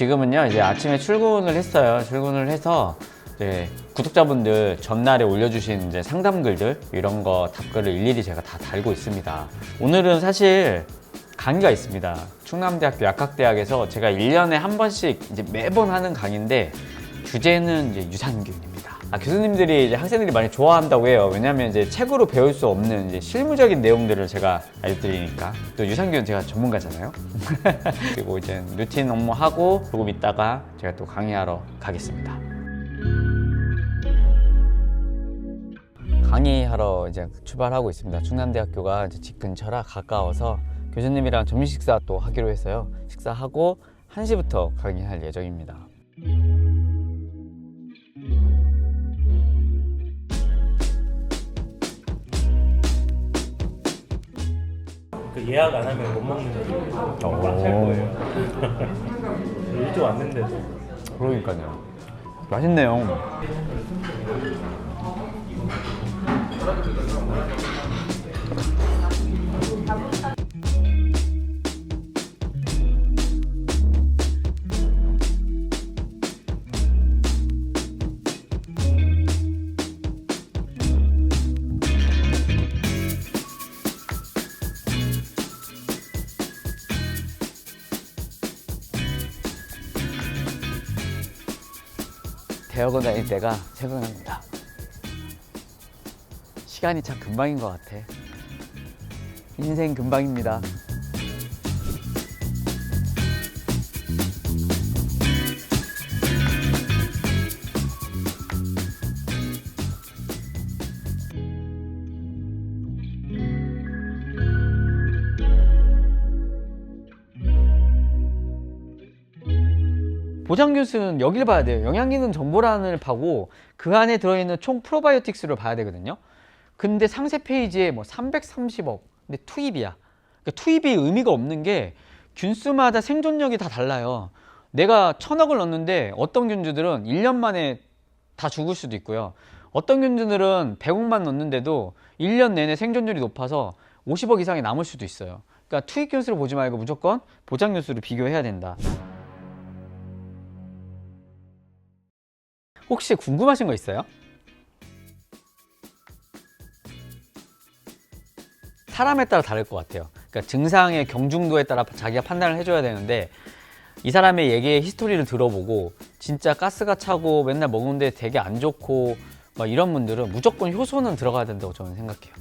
지금은요 이제 아침에 출근을 했어요. 출근을 해서 이제 구독자분들 전날에 올려주신 이제 상담글들 이런 거 답글을 일일이 제가 다 달고 있습니다. 오늘은 사실 강의가 있습니다. 충남대학교 약학대학에서 제가 1년에 한 번씩 이제 매번 하는 강의인데 주제는 이제 유산균입니다. 아, 교수님들이 이제 학생들이 많이 좋아한다고 해요. 왜냐하면 이제 책으로 배울 수 없는 이제 실무적인 내용들을 제가 알려드리니까 또 유산균 제가 전문가잖아요. 그리고 이제 루틴 업무 하고 조금 있다가 제가 또 강의하러 가겠습니다. 강의하러 이제 출발하고 있습니다. 충남대학교가 이제 집 근처라 가까워서 교수님이랑 점심 식사 또 하기로 했어요. 식사하고 1시부터 강의할 예정입니다. 그 예약 안 하면 못 먹는 거예요. 꽉찰 거예요. 일찍 왔는데도 그러니까요. 맛있네요. 대학원 다닐 때가 생각납니다. 시간이 참 금방인 것 같아. 인생 금방입니다. 보장 교수는 여기를 봐야 돼요. 영양기능 정보란을 파고 그 안에 들어있는 총 프로바이오틱스를 봐야 되거든요. 근데 상세 페이지에 뭐 330억, 근데 투입이야. 그러니까 투입이 의미가 없는 게 균수마다 생존력이 다 달라요. 내가 천억을 넣는데 어떤 균주들은 1년 만에 다 죽을 수도 있고요. 어떤 균주들은 100억만 넣는데도 1년 내내 생존율이 높아서 50억 이상이 남을 수도 있어요. 그러니까 투입 균수를 보지 말고 무조건 보장 균수를 비교해야 된다. 혹시 궁금하신 거 있어요? 사람에 따라 다를 것 같아요. 그러니까 증상의 경중도에 따라 자기가 판단을 해줘야 되는데 이 사람의 얘기의 히스토리를 들어보고 진짜 가스가 차고 맨날 먹는데 되게 안 좋고 막 이런 분들은 무조건 효소는 들어가야 된다고 저는 생각해요.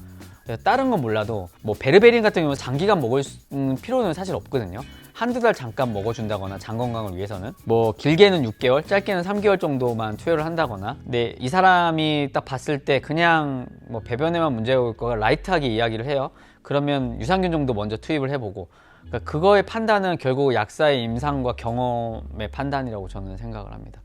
다른 건 몰라도 뭐 베르베린 같은 경우는 장기간 먹을 수- 음, 필요는 사실 없거든요. 한두 달 잠깐 먹어준다거나 장 건강을 위해서는 뭐 길게는 6개월, 짧게는 3개월 정도만 투여를 한다거나 근데 이 사람이 딱 봤을 때 그냥 뭐 배변에만 문제가 올 거가 라이트하게 이야기를 해요. 그러면 유산균 정도 먼저 투입을 해보고 그러니까 그거의 판단은 결국 약사의 임상과 경험의 판단이라고 저는 생각을 합니다.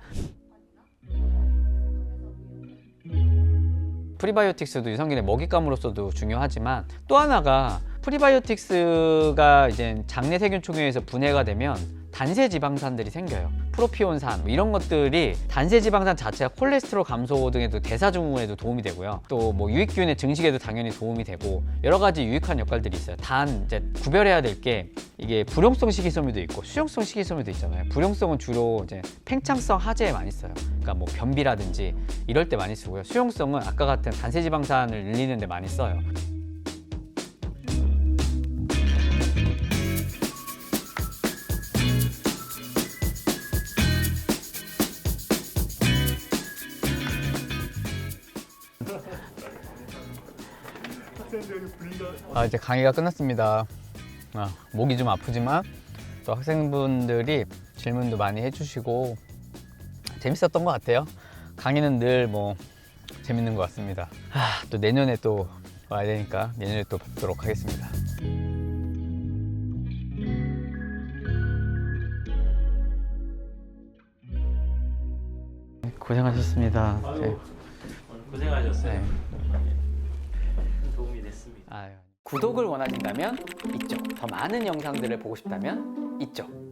프리바이오틱스도 유산균의 먹잇감으로서도 중요하지만 또 하나가 프리바이오틱스가 이제 장내 세균 총회에서 분해가 되면 단세 지방산들이 생겨요. 프로피온산 뭐 이런 것들이 단세 지방산 자체가 콜레스테롤 감소 등에도 대사 증후군에도 도움이 되고요. 또 뭐 유익균의 증식에도 당연히 도움이 되고 여러 가지 유익한 역할들이 있어요. 단 이제 구별해야 될 게 이게 불용성 식이섬유도 있고 수용성 식이섬유도 있잖아요. 불용성은 주로 이제 팽창성 하재에 많이 써요. 그러니까 뭐 변비라든지 이럴 때 많이 쓰고요. 수용성은 아까 같은 단세 지방산을 늘리는 데 많이 써요. 아 이제 강의가 끝났습니다. 아, 목이 좀 아프지만 또 학생분들이 질문도 많이 해주시고 재밌었던 것 같아요. 강의는 늘 뭐 재밌는 것 같습니다. 아, 또 내년에 또 와야 되니까 내년에 또 뵙도록 하겠습니다. 고생하셨습니다. 네. 고생하셨어요. 네. 구독을 원하신다면 이쪽, 더 많은 영상들을 보고 싶다면 이쪽.